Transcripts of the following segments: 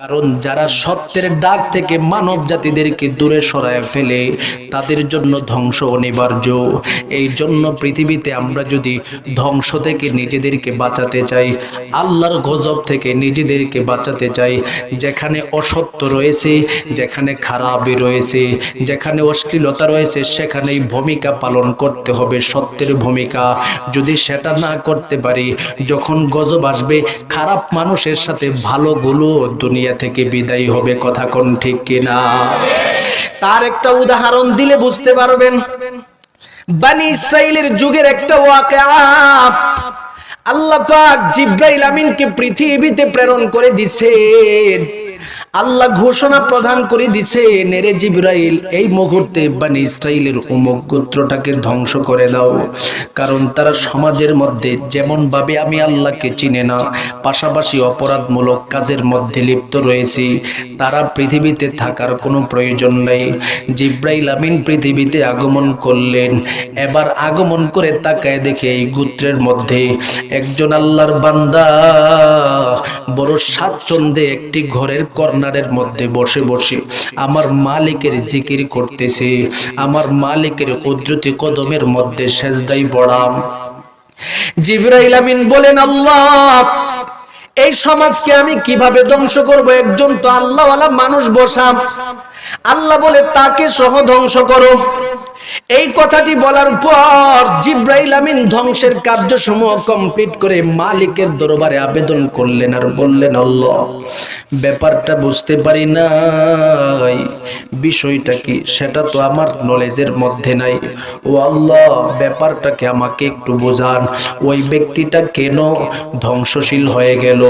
কারণ যারা সত্যের ডাক থেকে মানব জাতিদেরকে দূরে সরায় ফেলে, তাদের জন্য ধ্বংস অনিবার্য। এই জন্য পৃথিবীতে আমরা যদি ধ্বংস থেকে নিজেদেরকে বাঁচাতে চাই, আল্লাহর গজব থেকে নিজেদেরকে বাঁচাতে চাই, যেখানে অসত্য রয়েছে, যেখানে খারাপই রয়েছে, যেখানে অশ্লীলতা রয়েছে, সেখানেই ভূমিকা পালন করতে হবে, সত্যের ভূমিকা। যদি সেটা না করতে পারি, যখন গজব আসবে, খারাপ মানুষের সাথে ভালোগুলো দুনিয়া থেকে বিদায়ী হবে, কথা কোন ঠিক কিনা? তার একটা উদাহরণ দিলে বুঝতে পারবেন। বানি ইসরাইলের যুগের একটা ওয়াকিয়া। আল্লাহ পাক জিব্রাইল আমিনকে পৃথিবীতে প্রেরণ করে দিছেন। আল্লাহ ঘোষণা প্রদান করে দিছে নেরে জিব্রাইল, এই মুহূর্তে বানি ইসরাইলের অমুক গোত্রটাকে ধ্বংস করে দাও। কারণ তারা সমাজের মধ্যে যেমন ভাবে আমি আল্লাহকে চিনে না, পাশাপাশি অপরাধমূলক কাজের মধ্যে লিপ্ত রয়েছি। তারা পৃথিবীতে থাকার কোনো প্রয়োজন নেই। জিব্রাইল আমিন পৃথিবীতে আগমন করলেন। এবার আগমন করে তাকায় দেখে এই গোত্রের মধ্যে একজন আল্লাহর বান্দা, বড় স্বাচ্ছন্দ্যে একটি ঘরের কর্নারের মধ্যে বসে বসে আমার মালিকের জিকির করতেছে, আমার মালিকের কুদরতি কদমের মধ্যে সেজদাই বড়াম। জিবরাইল আমিন বলেন, আল্লাহ এই সমাজকে আমি কীভাবে ধ্বংস করব? একজন তো আল্লাহওয়ালা মানুষ বসাম আল্লাহ বলে, তাকে সহ ধ্বংস করো। এই কথাটি বলার পর জিব্রাইল আমিন ধ্বংসের কার্যসমূহ কমপ্লিট করে মালিকের দরবারে আবেদন করলেন আর বললেন, আল্লাহ, ব্যাপারটা বুঝতে পারি নাই। বিষয়টা কি? সেটা তো আমার নলেজের মধ্যে নাই। ও আল্লাহ, ব্যাপারটাকে আমাকে একটু বোঝান। ওই ব্যক্তিটা কেন ধ্বংসশীল হয়ে গেল?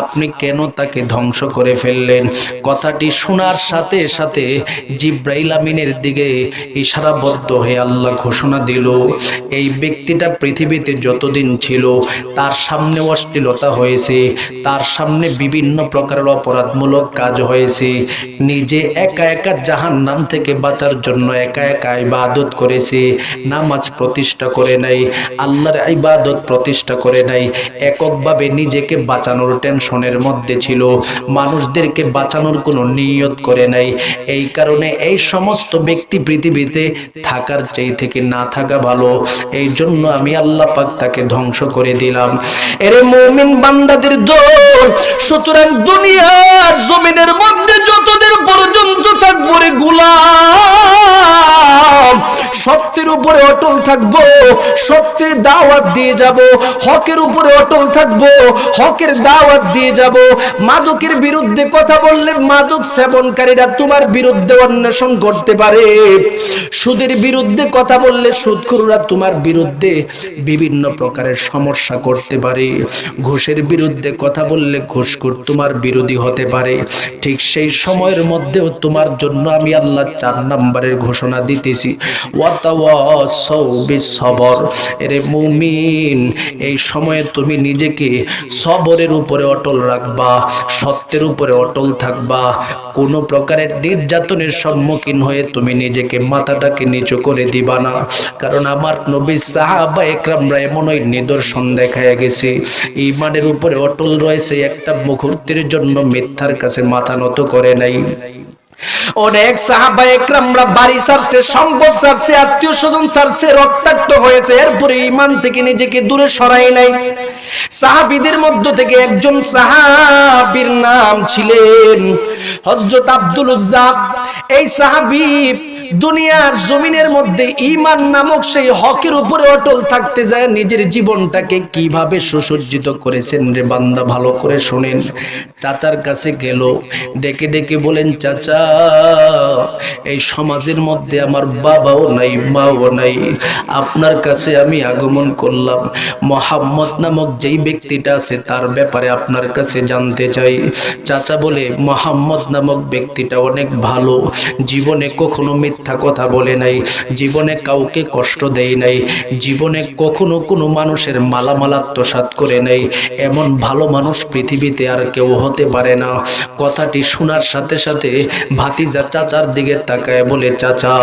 আপনি কেন তাকে ধ্বংস করে ফেললেন? কথাটি শোনার সাথে সাথে জিব্রাইল আমিনের দিকে ইশারাবদ্ধ হয়ে আল্লাহ ঘোষণা দিল, এই ব্যক্তিটা পৃথিবীতে যতদিন ছিল, তার সামনে অশ্লীলতা হয়েছে, তার সামনে বিভিন্ন প্রকারের অপরাধমূলক কাজ হয়েছে। নিজে একা একা জাহান নাম থেকে বাঁচার জন্য একা একা ইবাদত করেছে, নামাজ প্রতিষ্ঠা করে নাই, আল্লাহর ইবাদত প্রতিষ্ঠা করে নাই, এককভাবে নিজেকে বাঁচানোর টেনশনের মধ্যে ছিল। মানুষদেরকে বাঁচানোর কোনো নিয়ত করে নাই। এই কারণে এই সমস্ত ব্যক্তি পৃথিবীতে থাকার চাই থেকে না থাকা ভালো। এই জন্য আমি আল্লাহ পাক তাকে ধ্বংস করে দিলাম। এরে মুমিন বান্দাদের দোল সুতরাং দুনিয়ার জমিনের মধ্যে যতদিন পর্যন্ত থাকব রে গুলাম, সত্যের উপরে অটল থাকব, সত্যের দাওয়াত দিয়ে যাব, হকের উপরে অটল থাকব, হকের দাওয়াত দিয়ে যাব। মাদকের বিরুদ্ধে কথা বললে মাদক সেবনকারীরা তোমার বিরুদ্ধে অন্বেষণ করতে পারে। সুদের বিরুদ্ধে কথা বললে সুদখুররা তোমার বিরুদ্ধে বিভিন্ন প্রকারের সমস্যা করতে পারে। ঘুষের বিরুদ্ধে কথা বললে ঘুষখোর তোমার বিরোধী হতে পারে। ঠিক সেই সময়ের মধ্যেও তোমার জন্য আমি আল্লাহ চার নাম্বারের ঘোষণা দিতেছি। বিসবর। এরে মুমিন, এই সময়ে তুমি নিজেকে সবরের উপরে অটল রাখবা, সত্যের উপরে অটল থাকবা। কোনো প্রকারের নির্যাতনের সম্মুখীন হয়ে তুমি নিজেকে মাথাটাকে নিচু করে দিবা না। কারণ আমার নবী সাহাবা একরামরা এমন ওই নিদর্শন দেখায় গেছে। ইমানের উপরে অটল রয়েছে একটা মুহূর্তের জন্য মিথ্যার কাছে মাথা নত করে নাই। অনেক সাহাবা একরামরা বাড়ি সারছে, সম্পদ সারছে, আত্মীয় স্বজন সারছে, রক্তাক্ত হয়েছে, এরপরে ইমান থেকে নিজেকে দূরে সরাই নাই। সাহাবিদের মধ্য থেকে একজন সাহাবীর নাম ছিলেন হযরত আব্দুল উজ্জাব। এই সাহাবী দুনিয়ার জমিনের মধ্যে ইমান নামক সেই হকের উপরে অটল থাকতে যায়, নিজের জীবনটাকে কীভাবে সুসজ্জিত করেছেন রে বান্দা, ভালো করে শোনেন। চাচার কাছে গেল, ডেকে ডেকে বলেন, চাচা এই সমাজের মধ্যে আমার বাবাও নাই, মাও নাই। আপনার কাছে আমি আগমন করলাম। মোহাম্মদ নামক যেই ব্যক্তিটা আছে, তার ব্যাপারে আপনার কাছে জানতে চাই। চাচা বলে, মোহাম্মদ নামক ব্যক্তিটা অনেক ভালো। জীবনে কখনো মিথ্যা কথা বলে নাই। জীবনে কাউকে কষ্ট দেয় নাই। জীবনে কখনো কোনো মানুষের মালামাল আত্মসাৎ করে নাই। এমন ভালো মানুষ পৃথিবীতে আর কেউ হতে পারে না। কথাটি শোনার সাথে সাথে ভাতিজা চাচার দিকে তাকায় বলে, চাচা,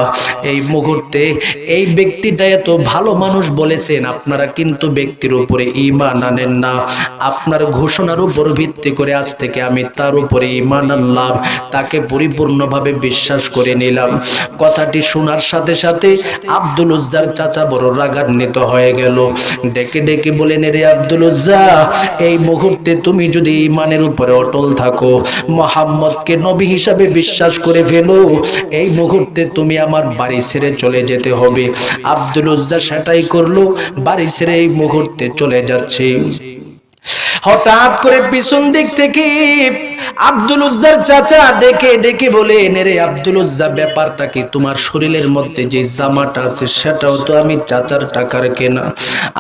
এই মুহূর্তে এই ব্যক্তিটা এত ভালো মানুষ বলেছেন, আপনারা কিন্তু ব্যক্তির উপরে ইমান আনেন না। আপনার ঘোষণার উপর ভিত্তি করে আজ থেকে আমি তার উপরে ইমান আনলাম, তাকে পরিপূর্ণভাবে বিশ্বাস করে নিলাম। কথাটি শোনার সাথে সাথে আব্দুল উজ্জার চাচা বড় রাগান্বিত হয়ে গেল। ডেকে ডেকে বলেন রে আব্দুল উজ্জা, এই মুহূর্তে তুমি যদি ইমানের উপরে অটল থাকো, মোহাম্মদকে নবী হিসাবে বিশ্বাস করে ফেলো, এই মুহূর্তে তুমি আমার বাড়ি ছেড়ে চলে যেতে হবে। আব্দুল উজ্জা সেটাই করল, বাড়ি ছেড়ে এই মুহূর্তে চলে যাচ্ছে। হঠাৎ করে পিছন দিক থেকে আব্দুল উজ্জার চাচা ডেকে ডেকে বলে রে আব্দুল উজ্জা, ব্যাপারটা কি? তোমার শরীরের মধ্যে যে জামাটা আছে, সেটাও তো আমি চাচার টাকার কেনা।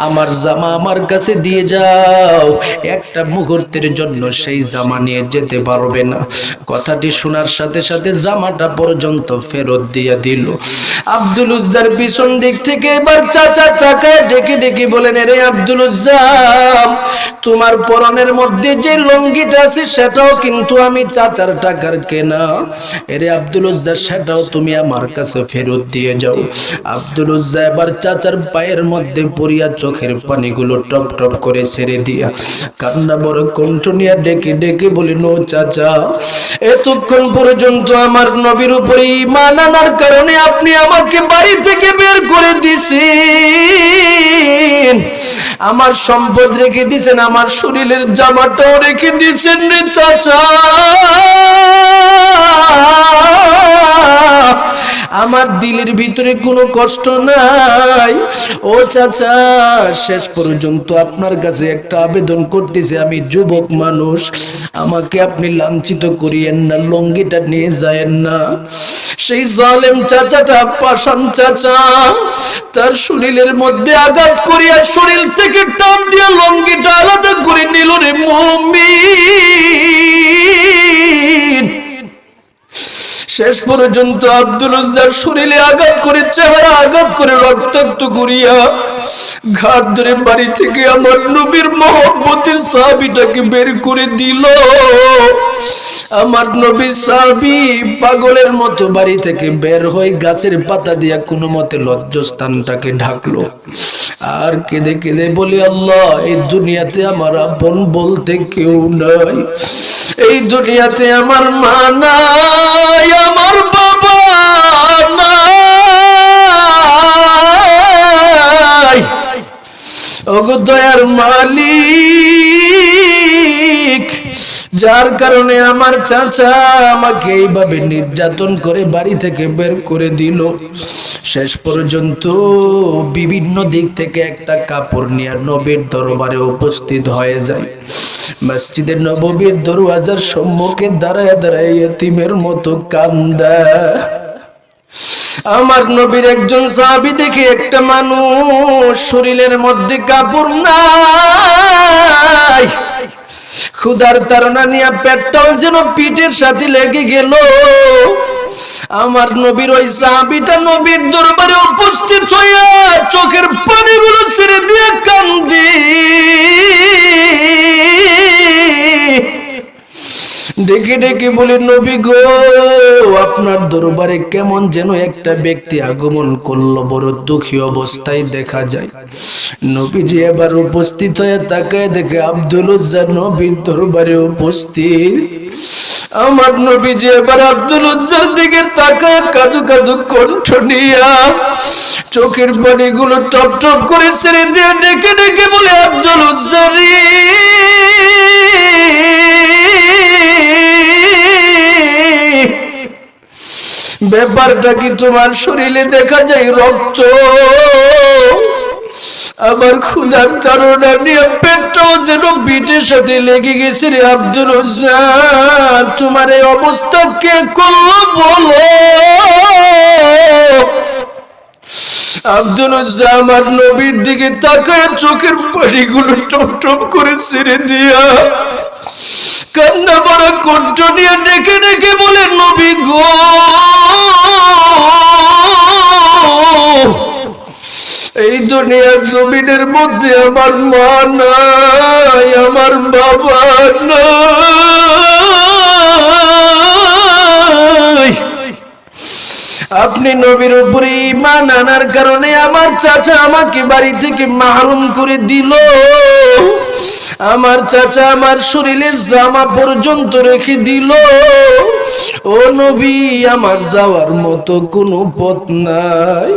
আমার জামা আমার কাছে দিয়ে যাও। একটা মুহূর্তের জন্য সেই জামা নিয়ে যেতে পারবে না। কথাটি শোনার সাথে সাথে জামাটা পর্যন্ত ফেরত দিয়ে দিল। আব্দুল উজ্জার পিছন দিক থেকে এবার চাচা টাকায় ডেকে ডেকে বলেন রে আব্দুল উজ্জা, তোমার পরনের মধ্যে যে লঙ্গিটা আছে, সেটাও কিন্তু আমি চাচার টাকার কেনা। এরে আব্দুল উজ্জা সেটাও তুমি আমার কাছে ফেরত দিয়ে যাও। আব্দুল উজ্জা এবার চাচার পায়ের মধ্যে পড়িয়া চোখের পানিগুলো টপ টপ করে ছেড়ে দিয়া কান্না বড় কণ্ঠ নিয়ে ডেকে ডেকে বলি, নো চাচা, এতক্ষণ পর্যন্ত আমার নবীর উপরে ইমান আনার কারণে আপনি আমাকে বাড়ি থেকে বের করে দিছেন। আমার সম্পদ রেখে দিছেন, আমার শরীরের জামাটাও রেখে দিয়েছেন রে চাচা। আমার দিলের ভিতরে কোনো কষ্ট নাই। ও চাচা, শেষ পর্যন্ত আপনার কাছে একটা আবেদন করতেছে, আমি যুবক মানুষ। আমাকে আপনি লাঞ্ছিত করিয়েন না, লঙ্গিটা নিয়ে যায়েন না। সেই জালেম চাচাটা পাশান চাচা, তার শরীরের মধ্যে আঘাত করিয়া শরীর থেকে টান দিয়ে লঙ্গিটা আলাদা করে নিল রে মমিন। শেষ পর্যন্ত আব্দুল উজ্জার শরীরে আঘাত করে চেহারা আঘাত করে রক্তাক্ত করিয়া ঘাট ধরে বাড়ি থেকে আমার নবীর মহব্বতের সাহাবিটাকে বের করে দিল। আমার নবীর সাহাবি পাগলের মতো বাড়ি থেকে বের হয়ে গাছের পাতা দিয়া কোনো মতে লজ্জস্থানটাকে ঢাকলো। আর কেঁদে কেঁদে বলি, আল্লাহ, এই দুনিয়াতে আমার আপন বলতে কেউ নাই। এই দুনিয়াতে আমার মা নাই ওগো দয়ার মালিক, যার কারণে আমার চাচা আমাকে এইভাবে নির্যাতন করে বাড়ি থেকে বের করে দিল। শেষ পর্যন্ত বিভিন্ন দিক থেকে একটা কাপড় নিয়ে নবীর দরবারে উপস্থিত হয়ে যায়। মসজিদের নববীর দরওয়াজার সম্মুখে দাঁড়ায় দাঁড়ায় এতিমের মতো কান্দা। আমার নবীর একজন সাহাবি দেখে একটা মানুষ শরীরের মধ্যে কাপড় নাই। ক্ষুধার তারা নিয়ে পেটটাও যেন পিঠের সাথে লেগে গেল। আমার নবীর ওই সাহাবিটা নবীর দরবারে উপস্থিত হইয়া চোখের পানিগুলো ছেড়ে দিয়ে কান্দি। ডেকে ডেকে বলে, নবী গো, আপনার দরবারে কেমন যেন একটা ব্যক্তি আগমন করল, বড় দুঃখী অবস্থায় দেখা যায়। নবীজি এবার উপস্থিত হয়ে তাকায় দেখে আব্দুল উজ্জা নবীর দরবারে উপস্থিত। আমার নবীজি এবার আব্দুল উজ্জার দিকে তাকায়, কাদু কাদু কণ্ঠ নিয়া। চোখের পানিগুলো টপ টপ করে ছেড়ে দিয়ে ডেকে ডেকে বলে আব্দুল উজ্জারি ব্যাপারটা কি তোমার শরীরে দেখা যায় রক্ত? আবার ক্ষুধার তারা নিয়ে পেটটাও যেন পিঠের সাথে লেগে গেছে রে আব্দুল তোমার এই অবস্থা কে করল বলো? আব্দুল আমার নবীর দিকে তাকায়, চোখের পানিগুলো টপ টপ করে ছেড়ে দিয়া কান্না বড় কণ্ঠ নিয়ে ডেকে ডেকে বলে, নবী গো! এই দুনিয়ার জমিনের মধ্যে আমার মা নাই, আমার বাবা নাই। আপনি নবীর উপরে ইমান আনার কারণে আমার চাচা আমাকে বাড়ি থেকে মাহরুম করে দিল। আমার চাচা আমার শরীরের জামা পর্যন্ত রেখে দিল। ও নবী, আমার যাওয়ার মতো কোনো পথ নাই।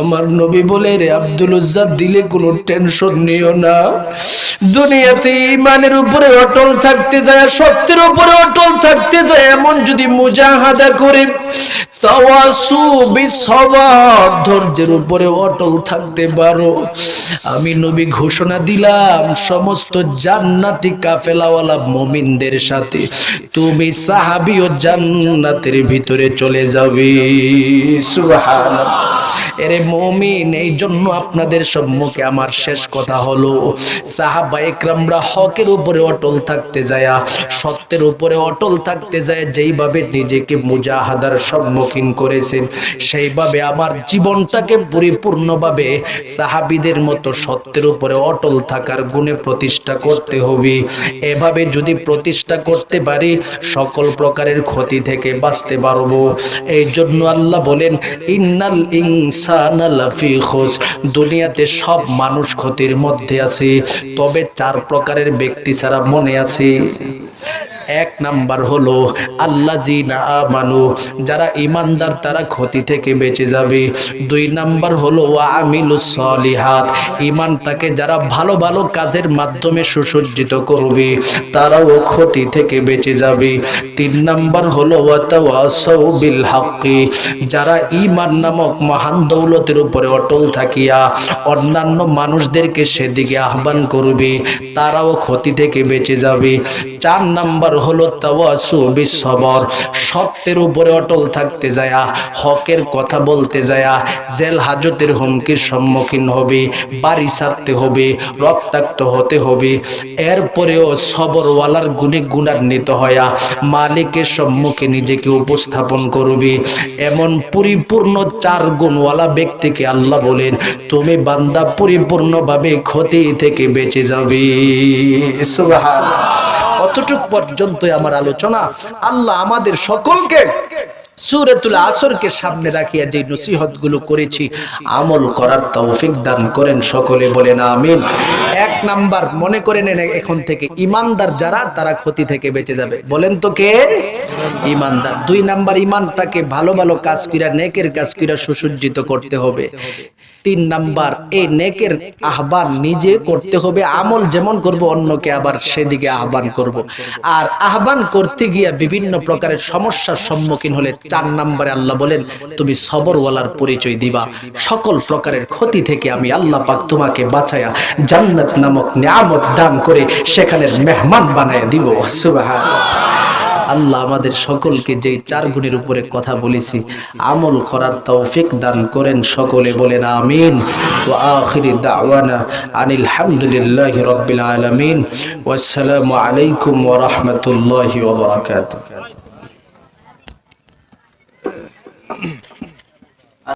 আমার নবী বলে, রে আব্দুল উজ্জাদ দিলে কোনো টেনশন নিও না। দুনিয়াতে ইমানের উপরে অটল থাকতে যায় সত্যের উপরে অটল থাকতে যায়, এমন যদি মুজাহাদা করে ধৈর্যের উপরে অটল থাকতে পারো। আমি নবী ঘোষণা দিলাম, সমস্ত জান্নাতি কাফেলাওয়ালা মুমিনদের সাথে। তুমি সাহাবী ও জান্নাতের ভিতরে চলে যাবে। এরে মুমিন এই জন্য আপনাদের সম্মুখে আমার শেষ কথা হলো, সাহাবা একরামরা হকের উপরে অটল থাকতে যায়, সত্যের উপরে অটল থাকতে যায়, যেইভাবে নিজেকে মুজাহাদার সম্মুখীন করেছেন, সেইভাবে আমার জীবনটাকে পরিপূর্ণভাবে সাহাবিদের মতো সত্যের উপরে অটল থাকার গুণে প্রতিষ্ঠা করতে হবে। এভাবে যদি প্রতিষ্ঠা করতে পারি, সকল প্রকারের ক্ষতি থেকে বাঁচতে পারব। এই জন্য আল্লাহ বলেন, ইন্নাল ইনসান দুনিয়াতে সব মানুষ ক্ষতির মধ্যে আছে, তবে চার প্রকারের ব্যক্তি ছাড়া মনে আছে। এক নাম্বার হলো আল্লাহ আমানু, যারা ইমানদার তারা ক্ষতি থেকে বেঁচে যাবে। দুই নাম্বার হলো আমিলু সলিহাত ইমানটাকে যারা ভালো ভালো কাজের মাধ্যমে সুসজ্জিত করবে, তারাও ক্ষতি থেকে বেঁচে যাবে। তিন নাম্বার হলো বিল হাক্কি, যারা ইমান নামক মহান দৌলতের উপরে অটল থাকিয়া অন্যান্য মানুষদেরকে সেদিকে আহ্বান করবে, তারাও ক্ষতি থেকে বেঁচে যাবে। চার নাম্বার হলো তাওয়াসু বিসবর সত্যের উপরে অটল থাকতে যায়া, হকের কথা বলতে যায়া, জেল হাজতের হুমকির সম্মুখীন হবে, বাড়ি ছাড়তে হবে, রক্তাক্ত হতে হবে। এরপরেও সবরওয়ালার গুণে গুণান্বিত হয়া, মালিকের সম্মুখে নিজেকে উপস্থাপন করবে। এমন পরিপূর্ণ চার গুণওয়ালা ব্যক্তিকে আল্লাহ বলেন, তুমি বান্দা পরিপূর্ণভাবে ক্ষতি থেকে বেঁচে যাবে। সুবহানাল্লাহ। অতটুক পর্যন্তই আমার আলোচনা। আল্লাহ আমাদের সকলকে সুরেতুল আসরকে সামনে রাখিয়া যে নসিহতগুলো করেছি, আমল করার তৌফিক দান করেন সকলে বলেন আমিন। এক নাম্বার, মনে করে নেন এখন থেকে ইমানদার যারা, তারা ক্ষতি থেকে বেঁচে যাবে। বলেন তো কে? ইমানদার। দুই নাম্বার, ইমানটাকে ভালো ভালো কাজ কিরা নেকের কাজ কিরা সুসজ্জিত করতে হবে। তিন নাম্বার, এই নেকের আহ্বান নিজে করতে হবে, আমল যেমন করব, অন্যকে আবার সেদিকে আহ্বান করব। আর আহ্বান করতে গিয়া বিভিন্ন প্রকারের সমস্যার সম্মুখীন হলে চার নাম্বারে আল্লাহ বলেন, তুমি সবরওয়ালার পরিচয় দিবা। সকল প্রকারের ক্ষতি থেকে আমি আল্লাহ পাক তোমাকে বাঁচায়া জান্নাত নামক নিয়ামত দান করে সেখানের মেহমান বানায় দিব। সুবহানাল্লাহ। আল্লাহ আমাদের সকলকে যেই চার গুণের উপরে কথা বলেছি, আমল করার তৌফিক দান করেন সকলে বলেন আমিন। ও আখির দাওয়ানা আনিল হামদুলিল্লাহি রব্বিল আলামিন। ওয়াসসালামু আলাইকুম ওয়া রাহমাতুল্লাহি